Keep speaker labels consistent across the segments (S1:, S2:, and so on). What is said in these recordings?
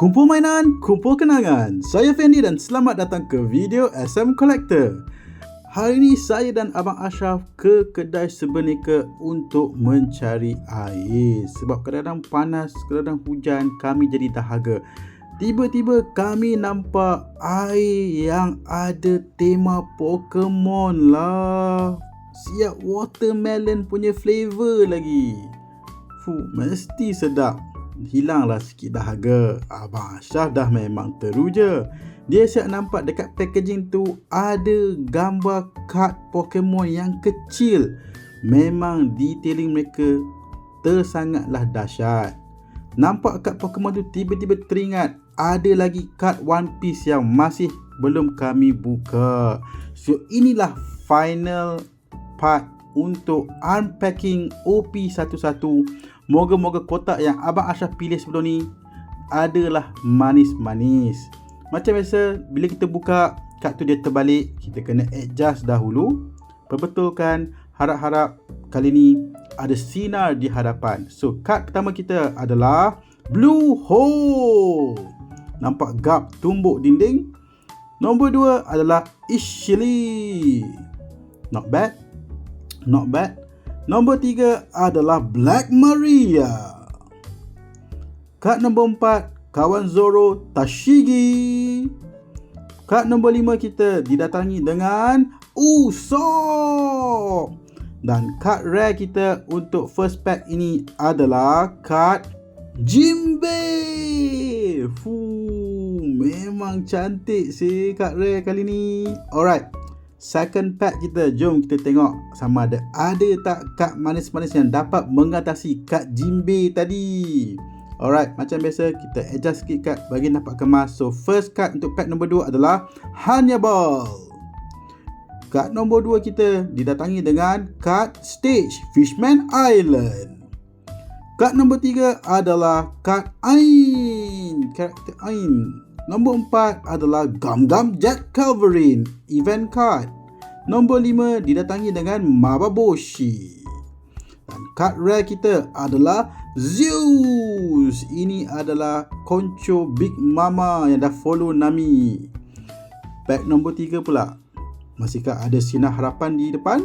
S1: Kumpul mainan, kumpul kenangan. Saya Fendi dan selamat datang ke video SM Collector. Hari ini saya dan Abang Ashraf ke kedai sebenarnya untuk mencari air. Sebab kadang-kadang panas, kadang-kadang hujan, kami jadi dahaga. Tiba-tiba kami nampak air yang ada tema Pokemon lah. Siap watermelon punya flavor lagi. Fuh, mesti sedap hilanglah sikit dahaga. Abang Ashraf dah memang teruja. Dia siap nampak dekat packaging tu ada gambar kad Pokemon yang kecil. Memang detailing mereka tersangatlah dahsyat. Nampak kad Pokemon tu tiba-tiba teringat ada lagi kad One Piece yang masih belum kami buka. So inilah final part untuk unpacking OP11 Moga-moga kotak yang Abang Ashraf pilih sebelum ni adalah manis-manis. Macam biasa, bila kita buka kad tu dia terbalik, kita kena adjust dahulu. Perbetulkan, harap-harap kali ni ada sinar di hadapan. So, kad pertama kita adalah Blue Hole. Nampak gap tumbuk dinding. Nombor dua adalah Ishili. Not bad. Not bad. Nombor tiga adalah Black Maria. Kad nombor empat, kawan Zoro Tashigi. Kad nombor lima kita didatangi dengan Usopp. Dan kad rare kita untuk first pack ini adalah kad Jinbei. Fuh, memang cantik sih kad rare kali ni. Alright second pack kita jom kita tengok sama ada ada tak kad manis-manis yang dapat mengatasi kad jimbe tadi. Alright macam biasa kita adjust sikit kad bagi dapat kemas. So first card untuk pack nombor 2 adalah Hannibal kad nombor 2 kita didatangi dengan kad stage Fishman Island. Kad nombor 3 adalah kad Ain karakter Ain Nombor 4 adalah Gum Gum Jet Calverine Event Card. Nombor 5 didatangi dengan Mababoshi. Dan card rare kita adalah Zeus. Ini adalah Concho Big Mama yang dah follow Nami. Pack nombor 3 pula. Masihkah ada sinar harapan di depan?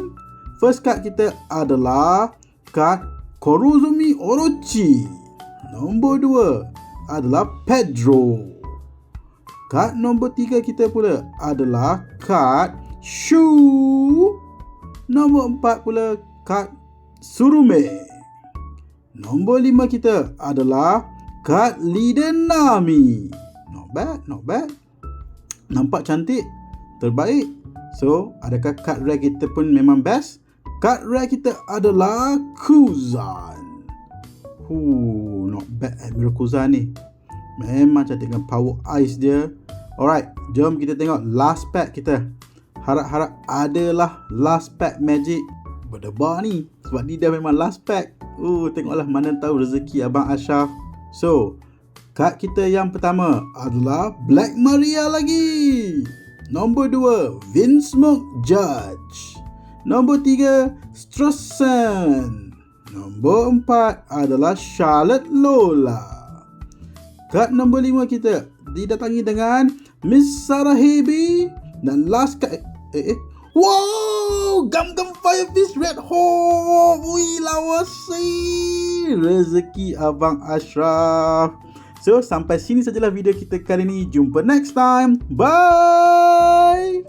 S1: First card kita adalah card Korozumi Orochi. Nombor 2 adalah Pedro. Kad nombor tiga kita pula adalah kad Shu. Nombor empat pula kad Surume. Nombor lima kita adalah kad Leader Nami. Not bad, not bad. Nampak cantik, terbaik. So, adakah kad rare kita pun memang best? Kad rare kita adalah Kuzan. Huh, not bad Admiral Kuzan ni. Memang cantik dengan power ice dia. Alright, jom kita tengok last pack kita. Harap-harap adalah last pack magic berdebar ni. Sebab ni dah memang last pack. Uh, tengoklah mana tahu rezeki Abang Ashraf. So, kad kita yang pertama adalah Black Maria lagi. Nombor 2, Vinsmoke Judge. Nombor 3, Strassen. Nombor 4 adalah Charlotte Lola. Kad nombor 5 kita didatangi dengan Miss Sarah Hebe dan last kad eh eh Wow, gam gam firefish red hole. Ui, lawas Rezeki Abang Ashraf. So, sampai sini sajalah video kita kali ini. Jumpa next time. Bye.